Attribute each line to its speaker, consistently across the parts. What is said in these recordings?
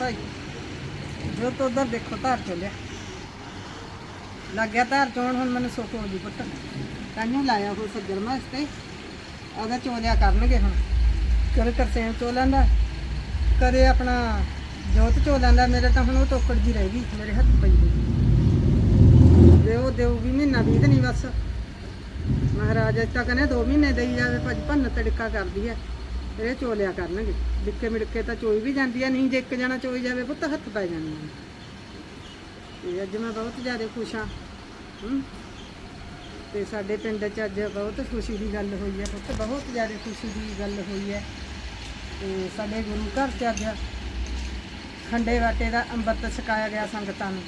Speaker 1: ਭਾਈ ਜੋ। ਤੋਂ ਉਧਰ ਦੇਖੋ, ਧਾਰ ਚੋਲਿਆ। ਲੱਗ ਗਿਆ ਧਾਰ ਚੋਣ, ਹੁਣ ਮੈਨੂੰ ਸੁੱਖ ਹੋ ਜੂ ਪੁੱਤ। ਤਾਨੂੰ ਲਾਇਆ ਉਹ ਸੱਜਰ ਵਾਸਤੇ। ਉਹਦਾ ਚੋਲਿਆ ਕਰਨਗੇ ਹੁਣ। ਕਦੇ ਤਰਸੇਮ ਚੋ ਲੈਂਦਾ ਕਦੇ ਆਪਣਾ ਜੋਤ ਚੋ ਲੈਂਦਾ ਮੇਰੇ ਤਾਂ ਹੁਣ ਉਹ ਟੋਕੜ ਜੀ ਰਹਿ ਗਈ, ਮੇਰੇ ਹੱਥ ਪਈ ਦੀ ਦੇਉ ਦੇਉ ਵੀ ਮਹੀਨਾ ਵੀਹ ਦਿਨ ਹੀ ਬਸ। ਮਹਾਰਾਜ ਅੱਜ ਤੱਕ ਨੇ 2 ਮਹੀਨੇ ਦੇਈ ਜਾਵੇ, ਭੱਜ ਭੰਨ ਤੜਕਾ ਕਰਦੀ ਹੈ। ਇਹ ਚੋਲਿਆ ਕਰਨਗੇ। ਡਿੱਕੇ ਮਿੜਕੇ ਤਾਂ ਚੋਈ ਵੀ ਜਾਂਦੀ ਹੈ ਨਹੀਂ ਜੇ ਇੱਕ ਜਣਾ ਚੋਈ ਜਾਵੇ ਪੁੱਤ, ਹੱਥ ਪੈ ਜਾਂਦੇ ਨੇ ਤੇ ਅੱਜ ਮੈਂ ਬਹੁਤ ਜ਼ਿਆਦਾ ਖੁਸ਼ ਹਾਂ। ਹਮ। ਤੇ ਸਾਡੇ ਪਿੰਡ 'ਚ ਅੱਜ ਬਹੁਤ ਖੁਸ਼ੀ ਦੀ ਗੱਲ ਹੋਈ ਹੈ ਪੁੱਤ, ਬਹੁਤ ਜ਼ਿਆਦਾ ਖੁਸ਼ੀ ਦੀ ਗੱਲ ਹੋਈ ਹੈ ਤੇ ਸਾਡੇ ਗੁਰੂ ਘਰ 'ਚ ਅੱਜ ਖੰਡੇ ਵਾਟੇ ਦਾ ਅੰਮ੍ਰਿਤ ਛਕਾਇਆ ਗਿਆ ਸੰਗਤਾਂ ਨੂੰ।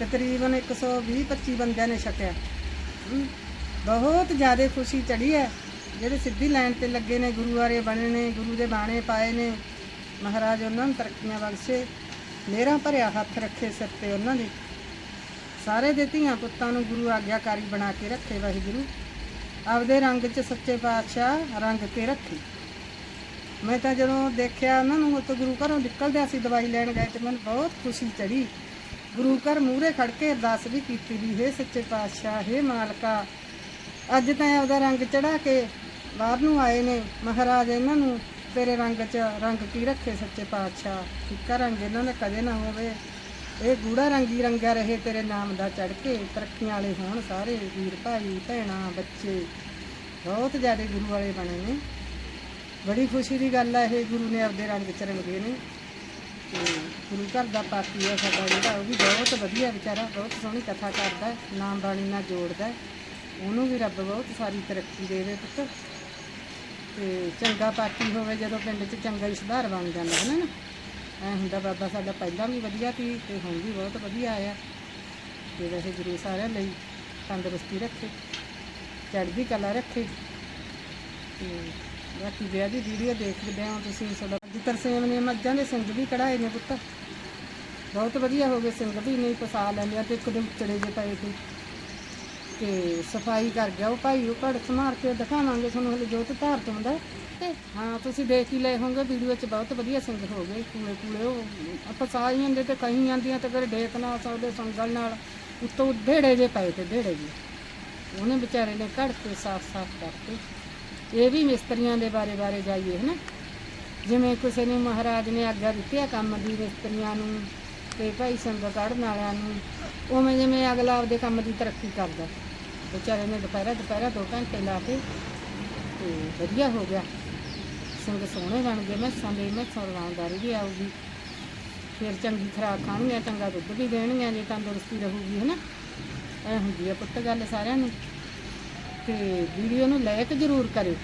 Speaker 1: ਤਕਰੀਬਨ 120 25 ਬੰਦਿਆਂ ਨੇ ਛਕਿਆ। ਬਹੁਤ ਜ਼ਿਆਦਾ ਖੁਸ਼ੀ ਚੜੀ ਹੈ ਜਿਹੜੇ ਸਿੱਧੀ ਲਾਈਨ ਤੇ ਲੱਗੇ ਨੇ, ਗੁਰੂ ਵਾਰੇ ਬਣੇ ਨੇ, ਗੁਰੂ ਦੇ ਬਾਣੇ ਪਾਏ ਨੇ, ਮਹਾਰਾਜ ਉਹਨਾਂ ਨੂੰ ਤਰੱਕੀਆਂ ਬਖਸ਼ੇ ਮੇਰਾ ਭਰਿਆ ਹੱਥ ਰੱਖੇ ਸਿਰ ਤੇ ਉਹਨਾਂ ਦੇ। ਸਾਰੇ ਦੇ ਧੀਆਂ ਪੁੱਤਾਂ ਨੂੰ ਗੁਰੂ ਆਗਿਆਕਾਰੀ ਬਣਾ ਕੇ ਰੱਖੇ ਵਾਹਿਗੁਰੂ। ਆਪਦੇ ਰੰਗ 'ਚ ਸੱਚੇ ਪਾਤਸ਼ਾਹ ਰੰਗ ਤੇ ਰੱਖੇ। ਮੈਂ ਤਾਂ ਜਦੋਂ ਦੇਖਿਆ ਉਹਨਾਂ ਨੂੰ ਉੱਥੇ ਗੁਰੂ ਘਰੋਂ ਨਿਕਲਦਿਆਂ ਸੀ ਦਵਾਈ ਲੈਣ ਗਏ ਤੇ ਮੈਨੂੰ ਬਹੁਤ ਖੁਸ਼ੀ ਚੜੀ। ਗੁਰੂ ਘਰ ਮੂਹਰੇ ਖੜ ਕੇ ਅਰਦਾਸ ਵੀ ਕੀਤੀ ਵੀ, ਹੇ ਸੱਚੇ ਪਾਤਸ਼ਾਹ, ਹੇ ਮਾਲਕਾ। ਅੱਜ ਤਾਂ ਆਪਦਾ ਰੰਗ ਚੜਾ ਕੇ ਬਾਹਰ ਨੂੰ ਆਏ ਨੇ। ਮਹਾਰਾਜ ਇਹਨਾਂ ਨੂੰ ਤੇਰੇ ਰੰਗ 'ਚ ਰੰਗ ਕੀ ਰੱਖੇ ਸੱਚੇ ਪਾਤਸ਼ਾਹ? ਫਿੱਕਾ ਰੰਗ ਇਹਨਾਂ ਦਾ ਕਦੇ ਨਾ ਹੋਵੇ। ਇਹ ਗੂੜਾ ਰੰਗੀ ਰੰਗਿਆ ਰਹੇ ਤੇਰੇ ਨਾਮ ਦਾ ਚੜ ਕੇ। ਤਰੱਕੀਆਂ ਵਾਲੇ ਹੋਣ ਸਾਰੇ ਵੀਰ ਭਾਈ, ਭੈਣਾਂ, ਬੱਚੇ। ਬਹੁਤ ਜ਼ਿਆਦਾ ਗੁਰੂ ਵਾਲੇ ਬਣੇ ਨੇ। ਬੜੀ ਖੁਸ਼ੀ ਦੀ ਗੱਲ ਹੈ ਇਹ ਗੁਰੂ ਨੇ ਆਪਦੇ ਰੰਗ ਚ ਰੰਗੇ ਨੇ। ਤੇ ਗੁਰੂ ਘਰ ਦਾ ਪਾਪੀ ਹੈ ਸਾਡਾ ਜਿਹੜਾ, ਉਹ ਵੀ ਬਹੁਤ ਵਧੀਆ ਵਿਚਾਰਾ, ਬਹੁਤ ਸੋਹਣੀ ਕਥਾ ਕਰਦਾ ਨਾਮ ਬਾਣੀ ਨਾਲ ਜੋੜਦਾ। ਉਹਨੂੰ ਵੀ ਰੱਬ ਬਹੁਤ ਸਾਰੀ ਤਰੱਕੀ ਦੇਵੇ ਪੁੱਤ। ਤੇ ਚੰਗਾ ਪਾਪੀ ਹੋਵੇ ਜਦੋਂ ਪਿੰਡ 'ਚ ਚੰਗਾ ਹੀ ਸੁਧਾਰ ਬਣ ਜਾਂਦਾ, ਹੈ ਨਾ? ਐ ਹੁੰਦਾ ਬਾਬਾ ਸਾਡਾ ਪਹਿਲਾਂ ਵੀ ਵਧੀਆ ਸੀ ਤੇ ਹੁਣ ਵੀ ਬਹੁਤ ਵਧੀਆ ਆਇਆ ਤੇ ਵੈਸੇ ਜ਼ਰੂਰ ਸਾਰਿਆਂ ਲਈ ਤੰਦਰੁਸਤੀ ਰੱਖੇ, ਚੜ੍ਹਦੀ ਕਲਾ ਰੱਖੇ। ਤੇ ਬਾਕੀ ਵਿਆਹ ਦੀ ਵੀਡੀਓ ਦੇਖਦੇ ਹੋ ਤੁਸੀਂ ਸਾਡਾ। ਅੱਜ ਤਰਸੇਮ ਨੇ ਮੱਝਾਂ ਦੇ ਸਿੰਘ ਵੀ ਕਢਾਏ ਨੇ ਪੁੱਤ। ਬਹੁਤ ਵਧੀਆ ਹੋ ਗਏ ਸਿੰਘ ਵੀ, ਨਹੀਂ ਪਸਾ ਲੈਂਦੇ ਤੇ ਇੱਕ ਦੇ ਉਚੜੇ ਜੇ ਪਏ ਤੇ। ਤੇ ਸਫ਼ਾਈ ਕਰ ਗਿਆ। ਉਹ ਭਾਈ ਉਹ ਘੜ ਸਮਾਰ ਕੇ ਦਿਖਾਵਾਂਗੇ ਤੁਹਾਨੂੰ ਹਲੇ ਜੋਤ ਧਾਰ ਤੋਂ ਹੁੰਦਾ। ਤੇ ਹਾਂ, ਤੁਸੀਂ ਦੇਖ ਹੀ ਲਏ ਹੋਗੇ ਵੀਡੀਓ 'ਚ ਬਹੁਤ ਵਧੀਆ ਸਿੰਘ ਹੋ ਗਏ ਕੂਲੇ ਕੂਲੇ ਉਹ ਆਪਾਂ ਸਾਹ ਹੀ ਹੁੰਦੇ ਤੇ ਕਹੀਂ ਜਾਂਦੀਆਂ ਤੇ ਫਿਰ ਡੇਕ ਨਾਲ, ਸੌਦੇ ਸੰਗਲ ਨਾਲ, ਉੱਤੋਂ ਢੇੜੇ ਜੇ ਪਏ ਤੇ ਢੇੜੇ ਜੀ। ਉਹਨੇ ਵਿਚਾਰੇ ਨੇ ਘੜ ਕੇ ਸਾਫ਼-ਸਾਫ਼ ਕਰਕੇ, ਇਹ ਵੀ ਮਿਸਤਰੀਆਂ ਦੇ ਬਾਰੇ ਬਾਰੇ ਜਾਈਏ, ਹਨਾ? ਜਿਵੇਂ ਕਿਸੇ ਨੂੰ ਮਹਾਰਾਜ ਨੇ ਆਗਿਆ ਦਿੱਤੀ ਆ ਕੰਮ ਦੀ ਮਿਸਤਰੀਆਂ ਨੂੰ ਤੇ ਭਾਈ ਸੰਗ ਕੜਨ ਵਾਲਿਆਂ ਨੂੰ, ਉਵੇਂ ਜਿਵੇਂ ਅਗਲਾ ਆਪਦੇ ਕੰਮ ਦੀ ਤਰੱਕੀ ਕਰਦਾ। ਵਿਚਾਰੇ ਨੇ ਦੁਪਹਿਰਾ ਦੁਪਹਿਰਾ ਦੋ ਘੰਟੇ ਲਾ ਕੇ ਤੇ ਵਧੀਆ ਹੋ ਗਿਆ। ਸਿੰਘ ਸੋਹਣੇ ਬਣ ਗਏ। ਮੈਸਾਂ ਦੇ ਮੈਸਾਂ ਰਵਾਨਦਾਰੀ ਵੀ ਆਊਗੀ। ਫਿਰ ਚੰਗੀ ਖੁਰਾਕ ਖਾਣਗੀਆਂ, ਚੰਗਾ ਦੁੱਧ ਵੀ ਦੇਣਗੀਆਂ, ਜੇ ਤੰਦਰੁਸਤੀ ਰਹੂਗੀ, ਹਨਾ? ਐ ਹੁੰਦੀ ਆ ਪੁੱਤ ਗੱਲ ਸਾਰਿਆਂ ਨੂੰ। ਤੇ ਵੀਡੀਓ ਨੂੰ ਲਾਇਕ ਜ਼ਰੂਰ ਕਰਿਓ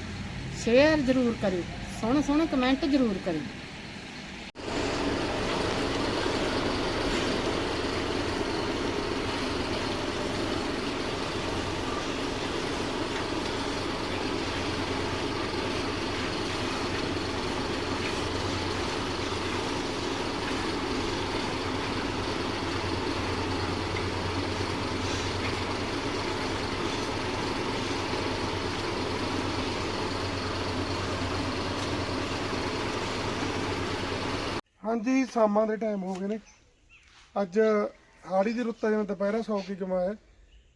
Speaker 1: ਸ਼ੇਅਰ ਜ਼ਰੂਰ ਕਰਿਓ, ਸੋਹਣੇ ਸੋਹਣੇ ਕਮੈਂਟ ਜ਼ਰੂਰ ਕਰਿਓ।
Speaker 2: ਹਾਂਜੀ, ਸ਼ਾਮਾਂ ਦੇ ਟਾਈਮ ਹੋ ਗਏ ਨੇ। ਅੱਜ ਹਾੜੀ ਦੀ ਰੁੱਤ ਆ, ਜਿਵੇਂ ਦੁਪਹਿਰਾ ਸੌ ਕੀ ਕਮਾਇਆ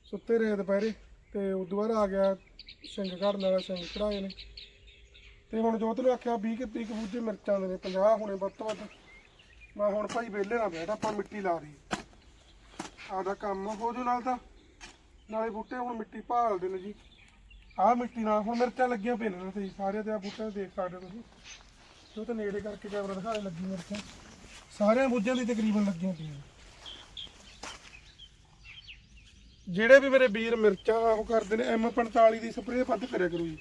Speaker 2: ਸੁੱਤੇ ਰਹੇ ਦੁਪਹਿਰੇ, ਤੇ ਉਦੋਂ ਬਾਅਦ ਆ ਗਿਆ ਸਿੰਘ ਘੜਨ ਨਾਲ ਸਿੰਘ ਚੜਾਏ ਨੇ। ਤੇ ਹੁਣ ਜੋਤ ਨੂੰ ਆਖਿਆ 20 ਕਿ 30 ਬੂਝੇ ਮਿਰਚਾਂ ਦੇ ਨੇ 50 ਹੋਣੇ ਵੱਧ ਤੋਂ ਵੱਧ। ਮੈਂ ਹੁਣ ਭਾਈ ਵਿਹਲੇ ਨਾ ਬੈਠ ਆਪਾਂ ਮਿੱਟੀ ਲਾ ਰਹੀ ਆਦਾ ਕੰਮ ਹੋ ਜੂ ਨਾਲ ਤਾਂ। ਨਾਲੇ ਬੂਟੇ ਹੁਣ ਮਿੱਟੀ ਭਾਲਦੇ ਨੇ ਜੀ। ਆਹ ਮਿੱਟੀ ਨਾਲ ਹੁਣ ਮਿਰਚਾਂ ਲੱਗੀਆਂ ਪਈਆਂ ਨੇ, ਤੁਸੀਂ ਸਾਰਿਆਂ ਦੇ ਆ ਬੂਟੇ ਦੇਖ ਸਕਦੇ ਹੋ ਤੁਸੀਂ। ਜੋ ਤਾਂ ਨੇੜੇ ਕਰਕੇ ਕੈਮਰਾ ਦਿਖਾ ਦੇ, ਲੱਗੀ ਮਿਰਚਾਂ ਸਾਰਿਆਂ ਬੁੱਝਾਂ ਦੀ ਤਕਰੀਬਨ ਲੱਗੀਆਂ ਪਈਆਂ। ਜਿਹੜੇ ਵੀ ਮੇਰੇ ਵੀਰ ਮਿਰਚਾਂ, ਉਹ ਕਰਦੇ ਨੇ M45 ਦੀ ਸਪਰੇਅ ਵੱਧ ਕਰਿਆ ਕਰੋ ਜੀ।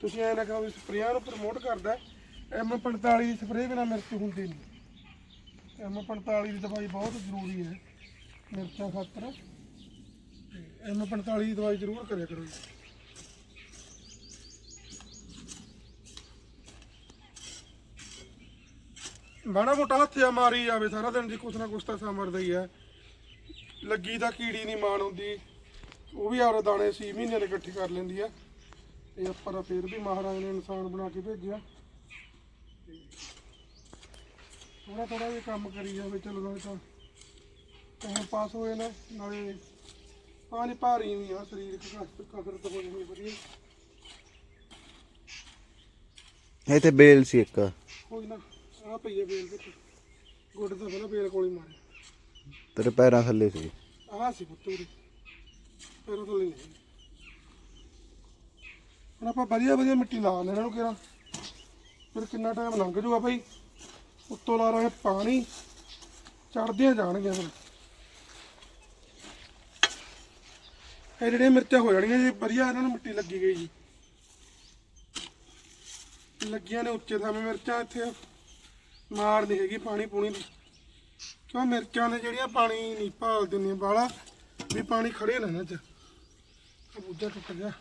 Speaker 2: ਤੁਸੀਂ ਐ ਨਾ ਕਹੋ ਵੀ ਸਪਰੇਆਂ ਨੂੰ ਪ੍ਰਮੋਟ ਕਰਦਾ M45 ਦੀ ਸਪਰੇਅ ਬਿਨਾ ਮਿਰਚ ਹੁੰਦੀ ਨਹੀਂ। M45 ਦੀ ਦਵਾਈ ਬਹੁਤ ਜ਼ਰੂਰੀ ਹੈ ਮਿਰਚਾਂ ਖਾਤਰ। ਤੇ M45 ਦੀ ਦਵਾਈ ਜ਼ਰੂਰ ਕਰਿਆ ਕਰੋ ਜੀ। ਮਾੜਾ ਮੋਟਾ ਹੱਥ ਜਾ ਮਾਰੀ ਜਾਵੇ ਸਾਰਾ ਦਿਨ ਜੀ ਕੁਛ ਨਾ ਕੁਛ ਤਾਂ ਸਮਰਦਾ ਹੀ ਹੈ। ਲੱਗੀ ਤਾਂ ਕੀੜੀ ਨਹੀਂ ਮਾਣ ਹੁੰਦੀ ਉਹ ਵੀ ਆਪਦੇ ਦਾਣੇ 6 ਮਹੀਨੇ ਦੇ ਇਕੱਠੇ ਕਰ ਲੈਂਦੀ ਆ ਇਹ ਆਪਾਂ ਫੇਰ ਵੀ ਮਹਾਰਾਜ ਨੇ ਇਨਸਾਨ ਬਣਾ ਕੇ ਭੇਜਿਆ। ਥੋੜਾ ਥੋੜਾ ਜਿਹਾ ਕੰਮ ਕਰੀ ਜਾਵੇ ਚਲੋ ਨਾਲੇ ਤਾਂ ਟਾਈਮ ਪਾਸ ਹੋਏ ਨਾ ਨਾਲੇ ਪਾਣੀ ਭਾਰੀ ਵੀ ਆ ਸਰੀਰ ਕਸਰਤ ਹੋ ਜਾਂਦੀ ਵਧੀਆ।
Speaker 3: ਇਹ ਤੇ ਬੇਲ ਸੀ ਇੱਕ।
Speaker 2: ਕੋਈ ਨਾ। ਆ ਪਈ ਹੈ ਬੇਲ ਵਿੱਚ। ਗੁੱਡ ਤਾਂ ਪਹਿਲਾਂ ਬੇਲ ਕੋਲ ਹੀ ਮਾਰਿਆ।
Speaker 3: ਤੇਰੇ ਪੈਰਾਂ ਥੱਲੇ ਸੀ।
Speaker 2: ਆਹ ਸੀ ਪੁੱਤ ਉਹਦੇ ਪਰ ਉਹ ਨਹੀਂ ਹੁਣ ਆਪਾਂ ਵਧੀਆ ਵਧੀਆ ਮਿੱਟੀ ਲਾ ਲੈਣਾ ਨੂੰ ਕਿਹਾ ਫਿਰ ਕਿੰਨਾ ਟਾਈਮ ਲੰਘ ਜੂਗਾ ਭਾਈ ਉੱਤੋਂ ਲਾ ਰਹੇ ਪਾਣੀ। ਚੜਦੀਆਂ ਜਾਣਗੀਆਂ ਫਿਰ। ਇਹ ਜਿਹੜੀਆਂ ਮਿਰਚਾਂ ਹੋ ਜਾਣੀਆਂ ਜੀ ਵਧੀਆ ਇਹਨਾਂ ਨੂੰ ਮਿੱਟੀ ਲੱਗੀ ਗਈ ਜੀ। ਲੱਗੀਆਂ ਨੇ ਉੱਚੇ ਥਾਵੇਂ ਮਿਰਚਾਂ ਇੱਥੇ। ਮਾਰ ਨਹੀਂ ਹੈਗੀ, ਪਾਣੀ ਪੂਣੀ ਦੀ ਕਿਉਂ ਮਿਰਚਾਂ ਨੇ ਜਿਹੜੀਆਂ ਪਾਣੀ ਨਹੀਂ ਭਾਲ ਦਿੰਦੀਆਂ, ਬਾਲਾ ਵੀ ਪਾਣੀ ਖੜੇ ਨਾ ਇਹਨਾਂ ਚ ਆਹ ਬੂਝਾ ਟੁੱਟ ਗਿਆ।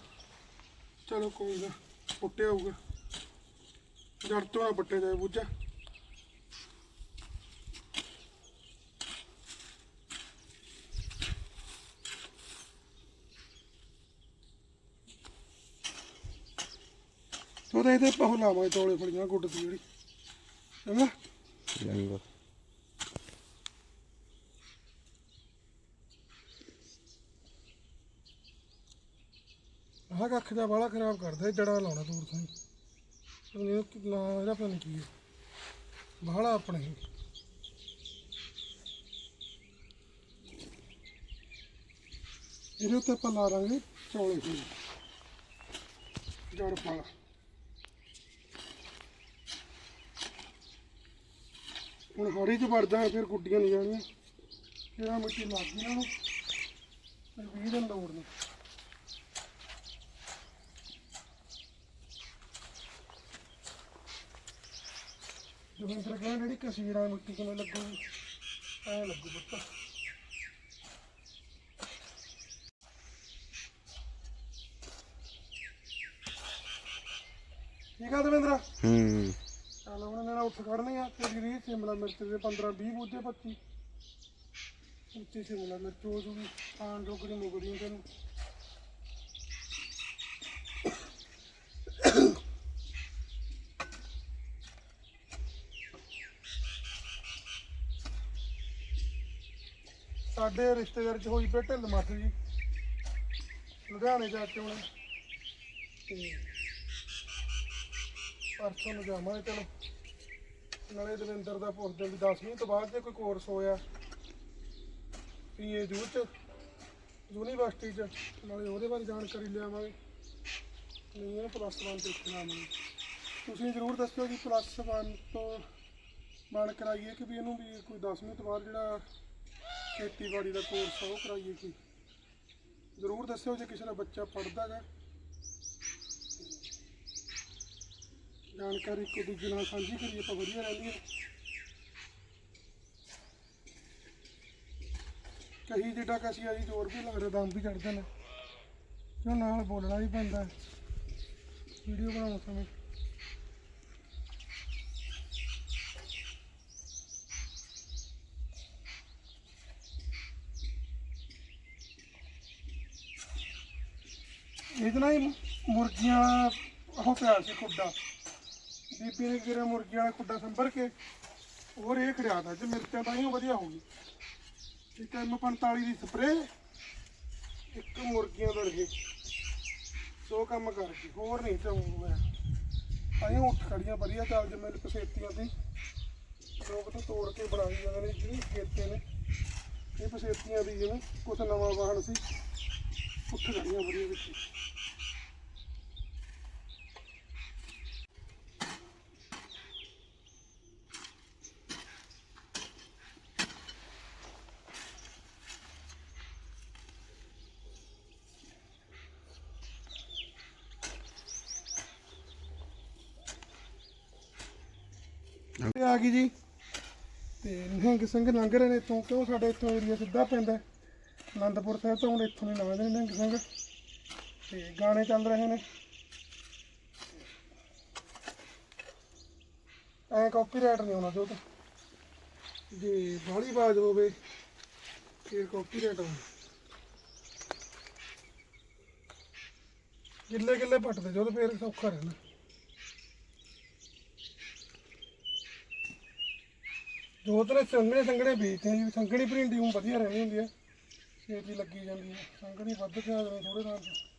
Speaker 2: ਚਲੋ ਕੋਈ ਨਾ, ਪੁੱਟਿਆ ਹੋਊਗਾ। ਜੜ ਤੋਂ ਨਾ ਪੱਟੇ ਜਾਏ ਬੂਝਾ। ਉਹਦੇ ਇਹਦੇ ਪਹੁ ਲਾਵਾਂ ਤੋਲੇ ਫੜੀਆਂ ਗੁੱਡ ਦੀ ਜਿਹੜੀ। ਚੰਗਾ
Speaker 3: ਚੰਗਾ
Speaker 2: ਆਹ ਕੱਖ ਦਾ ਬਾਲਾ ਖਰਾਬ ਕਰਦਾ ਜੜਾ ਲਾਉਣਾ ਦੂਰ ਤੋਂ ਹੀ। ਨੀ ਇਹਦਾ ਪਤਾ ਨਹੀਂ ਕੀ ਹੈ। ਬਾਹਲਾ ਆਪਣੇ ਇਹਦੇ ਉੱਤੇ ਆਪਾਂ ਲਾ ਦਾਂਗੇ ਚੌਲੇ ਜੜ ਪਾਲਾ ਹੁਣ ਹੌੜੀ ਚ ਵੜਦਾ ਫਿਰ ਗੁੱਡੀਆਂ ਨਹੀਂ ਜਾਣੀਆਂ। ਜਿਹੜਾ ਮਿੱਟੀ ਲੱਗ ਗਈ ਨਾ ਉਹਨੂੰ? ਫਿਰ 20 ਦਿਨ ਲੋੜ ਨਹੀਂ। ਜਵਿੰਦਰ ਕਹਿੰਦਾ ਜਿਹੜੀ ਕਸੀਰਾਂ ਮਿੱਟੀ ਕਿਵੇਂ ਲੱਗੂਗੀ? ਐ ਲੱਗੂ ਪੁੱਤ। ਠੀਕ ਆ ਦਵਿੰਦਰ?
Speaker 3: ਹੂੰ।
Speaker 2: ਉੱਠ ਖੜਨੀ ਆ ਤੇਰੀ ਰੀ ਸ਼ਿਮਲਾ ਮਿਰਚ ਦੇ 15 20 ਬੂਝੇ 25 ਉੱਚੀ ਸ਼ਿਮਲਾ ਮਿਰਚ ਹੋ ਜੂਗੀ ਖਾਣ ਜੋਗਰੀ ਮੁਗਰੀ ਤੈਨੂੰ। ਸਾਡੇ ਰਿਸ਼ਤੇਦਾਰ ਚ ਹੋਈ ਪਈ ਢਿੱਲ ਮੱਠ ਜੀ। ਲੁਧਿਆਣੇ ਜਾ ਕੇ ਹੁਣ ਤੇ ਪਰਸੋਂ ਨੂੰ ਜਾਵਾਂਗੇ ਚਲੋ। ਨਾਲੇ ਦਵਿੰਦਰ ਦਾ ਪੁੱਛਦੇ ਵੀ 10ਵੀਂ ਤੋਂ ਬਾਅਦ ਜੇ ਕੋਈ ਕੋਰਸ ਹੋਇਆ ਪੀਏ ਜੂ ਚ, ਯੂਨੀਵਰਸਿਟੀ ਚ, ਨਾਲੇ ਉਹਦੇ ਬਾਰੇ ਜਾਣਕਾਰੀ ਲਿਆਵਾਂਗੇ। ਨਹੀਂ, ਇਹ ਪਲੱਸ 1 ਤੇ ਇੱਥੇ ਆਵਾਂਗੇ ਤੁਸੀਂ ਜ਼ਰੂਰ ਦੱਸਿਓ ਜੀ ਪਲੱਸ 1 ਤੋਂ ਬਣ ਕਰਾਈਏ ਕਿ ਵੀ ਇਹਨੂੰ ਵੀ ਕੋਈ 10ਵੀਂ ਤੋਂ ਬਾਅਦ ਜਿਹੜਾ ਖੇਤੀਬਾੜੀ ਦਾ ਕੋਰਸ ਆ, ਉਹ ਕਰਾਈਏ ਕੋਈ? ਜ਼ਰੂਰ ਦੱਸਿਓ ਜੇ ਕਿਸੇ ਦਾ ਬੱਚਾ ਪੜ੍ਹਦਾ ਗਾ ਜਾਣਕਾਰੀ ਇੱਕ ਦੂਜੇ ਨਾਲ ਸਾਂਝੀ ਕਰੀਏ ਤਾਂ ਵਧੀਆ ਰਹਿੰਦੀ ਹੈ। ਕਹੀ ਜਿੱਡਾ ਕਿ ਅਸੀਂ ਆਜੀ ਜ਼ੋਰ ਵੀ ਲੱਗਦਾ ਦਮ ਵੀ ਚੜਦੇ ਨੇ। ਕਿਉਂ ਨਾਲ ਬੋਲਣਾ ਵੀ ਪੈਂਦਾ ਵੀਡੀਓ ਬਣਾਉਣ ਸਮੇਂ। ਇਹਦੇ ਨਾਲ ਹੀ ਮੁਰਗੀਆਂ, ਉਹ ਪਿਆ ਸੀ ਖੁੱਡਾ। ਬੀਬੀ ਨੇ ਕਿਹਾ ਮੁਰਗੀਆਂ ਵਾਲਾ ਖੁੱਡਾ ਸੰਭਰ ਕੇ ਹੋਰ ਇਹ ਖੜਿਆਦਾ ਅੱਜ ਮਿਰਚਾਂ ਤਾਂ ਹੀ ਵਧੀਆ ਹੋ ਗਈ। ਇੱਕ ਐਮ 45 ਦੀ ਸਪਰੇ ਇੱਕ ਮੁਰਗੀਆਂ ਦਾ ਰਹੇ। ਸੋ ਕੰਮ ਕਰਕੇ, ਹੋਰ ਨਹੀਂ ਤੇ ਹੋਇਆ ਆਈ ਉੱਠ ਖੜੀਆਂ, ਵਧੀਆ ਚੱਲ ਜਿਵੇਂ ਪਸੇਤੀਆਂ ਦੀ। ਲੋਕ ਤਾਂ ਤੋੜ ਕੇ ਬਣਾਈ ਜਾਂਦੇ ਨੇ, ਜਿਹੜੀ ਖੇਤੇ ਨੇ। ਇਹ ਪਸੇਤੀਆਂ ਦੀ ਜਿਵੇਂ ਕੁਛ ਨਵਾਂ ਵਾਹਨ ਸੀ, ਉੱਠ ਖੜੀਆਂ ਵਧੀਆ ਵਿੱਚ। ਇਹ ਆ ਗਈ ਜੀ। ਤੇ ਨਿਹੰਗ ਸਿੰਘ ਲੰਘ ਰਹੇ ਨੇ ਇੱਥੋਂ, ਕਿਉਂ ਸਾਡੇ ਇੱਥੋਂ ਏਰੀਆ ਸਿੱਧਾ ਪੈਂਦਾ ਹੈ। ਆਨੰਦਪੁਰ ਸਾਹਿਬ ਤੋਂ ਹੁਣ ਇੱਥੋਂ ਨਹੀਂ ਲੰਘਦੇ ਨੇ ਨਿਹੰਗ ਸਿੰਘ। ਤੇ ਗਾਣੇ ਚੱਲ ਰਹੇ ਨੇ। ਐ ਕਾਪੀਰਾਈਟ ਨਹੀਂ ਆਉਣਾ ਜੋ ਜੇ ਬਾਹਲੀ ਆਵਾਜ਼ ਹੋਵੇ, ਫਿਰ ਕਾਪੀਰਾਈਟ ਆਉਣਾ। ਗਿੱਲੇ ਗਿੱਲੇ ਪੱਟਦੇ ਜੋ ਤੇ ਫਿਰ ਸੌਖਾ ਰਹਿਣਾ। ਜੋਤ ਤਰ੍ਹਾਂ ਸੰਘਣੇ ਸੰਘਣੇ ਬੀਜਦੇ ਆ ਜੀ ਸੰਘਣੀ ਭਰਿੰਡੀ ਉਹ ਵਧੀਆ ਰਹਿੰਦੀ ਹੁੰਦੀ ਆ ਛੇਤੀ ਲੱਗੀ ਜਾਂਦੀ ਹੈ, ਸੰਘਣੀ ਵੱਧ ਕੇ ਆ ਜਾਂਦੀ ਥੋੜੇ ਨਾਲ ਚ।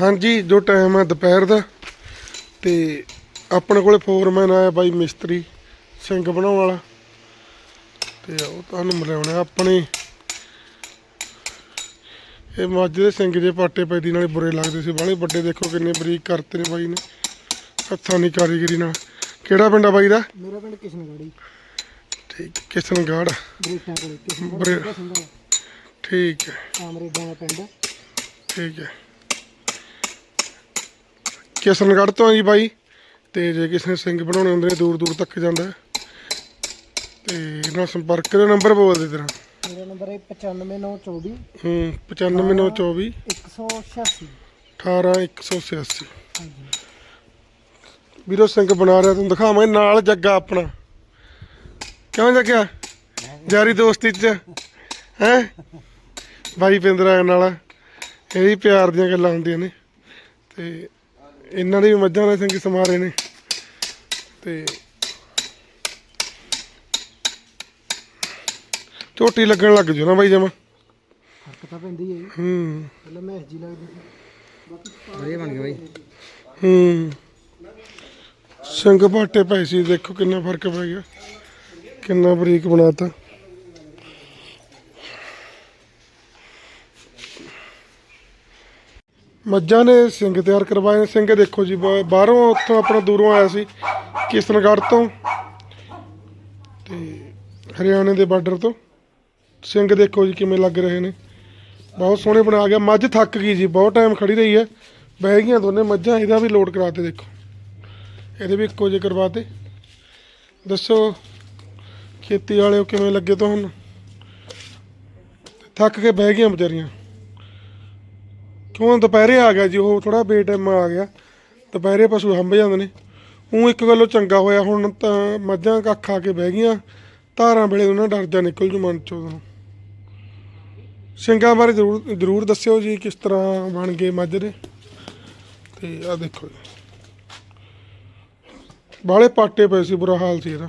Speaker 2: ਹਾਂਜੀ ਜੋ ਟਾਈਮ ਹੈ ਦੁਪਹਿਰ ਦਾ ਤੇ ਆਪਣੇ ਕੋਲੇ ਫੋਰਮੈਨ ਆਇਆ ਬਾਈ ਮਿਸਤਰੀ ਸਿੰਘ ਬਣਾਉਣ ਵਾਲਾ। ਤੇ ਉਹ ਤੁਹਾਨੂੰ ਮਿਲਾਉਣੇ ਆ ਆਪਣੇ। ਇਹ ਮੱਝ ਦੇ ਸਿੰਘ ਜੇ ਪਾਟੇ ਪੈਦੀ ਨਾਲੇ ਬੁਰੇ ਲੱਗਦੇ ਸੀ। ਬਾਹਲੇ ਵੱਡੇ ਦੇਖੋ ਕਿੰਨੇ ਬਰੀਕ ਕਰਤੇ ਨੇ ਬਾਈ ਨੇ। ਹੱਥਾਂ ਦੀ ਕਾਰੀਗਰੀ ਨਾਲ। ਕਿਹੜਾ ਪਿੰਡ ਆ ਬਾਈ ਦਾ?
Speaker 1: ਮੇਰਾ ਪਿੰਡ ਕਿਸ਼ਨਗੜੀ।
Speaker 2: ਠੀਕ ਕਿਸ਼ਨਗੜ੍ਹ
Speaker 1: ਬਰੇਟਾਂ ਕੋਲੇ
Speaker 2: ਬਰੇ
Speaker 1: ਕਿਸ਼ਨਗੜ ਸਿੰਧਾ
Speaker 2: ਠੀਕ ਹੈ।
Speaker 1: ਕਾਮਰੇਡਾਂ ਦਾ ਪਿੰਡ।
Speaker 2: ਠੀਕ ਹੈ। ਕਿਸ਼ਨਗੜ੍ਹ ਤੋਂ ਜੀ ਬਾਈ। ਤੇ ਜੇ ਕਿਸੇ ਨੇ ਸਿੰਘ ਬਣਾਉਣੇ ਹੁੰਦੇ ਨੇ ਦੂਰ ਦੂਰ ਤੱਕ ਜਾਂਦਾ। ਤੇ ਇਹਨਾਂ ਸੰਪਰਕ ਦੇ ਨੰਬਰ ਬੋਲ ਦੇ ਤੇਰਾ।
Speaker 1: ਮੇਰਾ ਨੰਬਰ ਹੈ 95924
Speaker 2: ਹੂੰ 95924
Speaker 1: 186
Speaker 2: 18186
Speaker 1: ਹਾਂਜੀ।
Speaker 2: ਵੀਰੋ ਸਿੰਘ ਬਣਾ ਰਿਹਾ ਤੁਹਾਨੂੰ ਦਿਖਾਵਾਂ ਨਾਲ ਜੱਗਾ ਆਪਣਾ। ਕਿਉਂ ਜੱਗਿਆ? ਯਾਰੀ ਦੋਸਤੀ ਚ। ਹੈ? ਬਾਈ ਪਿੰਦਰਾ ਨਾਲ। ਇਹ ਵੀ ਪਿਆਰ ਦੀਆਂ ਗੱਲਾਂ ਹੁੰਦੀਆਂ ਨੇ। ਤੇ ਇਹਨਾਂ ਦੇ ਵੀ ਮੱਝਾਂ ਦੇ ਸਿੰਘ ਸਮਾਰੇ ਨੇ। ਤੇ ਝੋਟੀ ਲੱਗਣ ਲੱਗ ਜੂ ਨਾ ਬਾਈ ਜਮਾ।
Speaker 1: ਫ਼ਰਕ ਤਾਂ ਪੈਂਦੀ ਹੈ
Speaker 2: ਹੂੰ।
Speaker 1: ਪਹਿਲਾਂ ਮੈਂ ਜੀ ਲੱਗਦੀ ਸੀ। ਵਧੀਆ ਬਣ ਗਿਆ ਬਾਈ।
Speaker 2: ਹੂੰ। ਸਿੰਘ ਪਾਟੇ ਪਏ ਸੀ ਦੇਖੋ ਕਿੰਨਾ ਫ਼ਰਕ ਪੈ ਗਿਆ। ਕਿੰਨਾ ਬਰੀਕ ਬਣਾਤਾ। ਮੱਝਾਂ ਨੇ ਸਿੰਘ ਤਿਆਰ ਕਰਵਾਏ ਨੇ। ਸਿੰਘ ਦੇਖੋ ਜੀ, ਬਾ- ਬਾਹਰੋਂ ਉੱਥੋਂ ਆਪਣਾ ਦੂਰੋਂ ਆਇਆ ਸੀ, ਕਿਸ਼ਨਗੜ੍ਹ ਤੋਂ ਤੇ ਹਰਿਆਣੇ ਦੇ ਬਾਰਡਰ ਤੋਂ। ਸਿੰਘ ਦੇਖੋ ਜੀ ਕਿਵੇਂ ਲੱਗ ਰਹੇ ਨੇ। ਬਹੁਤ ਸੋਹਣੇ ਬਣਾ ਗਿਆ। ਮੱਝ ਥੱਕ ਗਈ ਜੀ, ਬਹੁਤ ਟਾਈਮ ਖੜੀ ਰਹੀ ਹੈ। ਬਹਿ ਗਈਆਂ ਦੋਨੇ ਮੱਝਾਂ, ਇਹਦਾ ਵੀ ਲੋਡ ਕਰਾਤੇ ਦੇਖੋ। ਇਹਦੇ ਵੀ ਇੱਕੋ ਜਿਹੇ ਕਰਵਾਤੇ। ਦੱਸੋ, ਖੇਤੀ ਵਾਲਿਓ ਕਿਵੇਂ ਲੱਗੇ ਤੁਹਾਨੂੰ? ਥੱਕ ਕੇ ਬਹਿ ਗਈਆਂ ਵਿਚਾਰੀਆਂ। ਕਿਉਂ? ਦੁਪਹਿਰੇ ਆ ਗਿਆ ਜੀ, ਉਹ ਥੋੜਾ ਬੇਟਾਈਮ ਆ ਗਿਆ। ਦੁਪਹਿਰੇ ਪਸ਼ੂ ਹੰਬ ਜਾਂਦੇ ਨੇ। ਉਹ ਇੱਕ ਗੱਲੋਂ ਚੰਗਾ ਹੋਇਆ, ਹੁਣ ਤਾਂ ਮੱਝਾਂ ਕੱਖ ਆ ਕੇ ਬਹਿ ਗਈਆਂ। ਧਾਰਾਂ ਵੇਲੇ ਉਹਨਾਂ ਡਰ ਜਾ ਨਿਕਲ ਜੂ ਮਨ ਚੋਂ। ਉਦੋਂ। ਸਿੰਘਾਂ ਬਾਰੇ ਜ਼ਰੂਰ ਜ਼ਰੂਰ ਦੱਸਿਓ ਜੀ, ਕਿਸ ਤਰ੍ਹਾਂ ਬਣ ਗਏ ਮੱਝ ਦੇ। ਤੇ ਆ ਦੇਖੋ ਜੀ। ਬਾਲੇ ਪਾਟੇ ਪਏ ਸੀ, ਬੁਰਾ ਹਾਲ ਸੀ ਇਹਦਾ।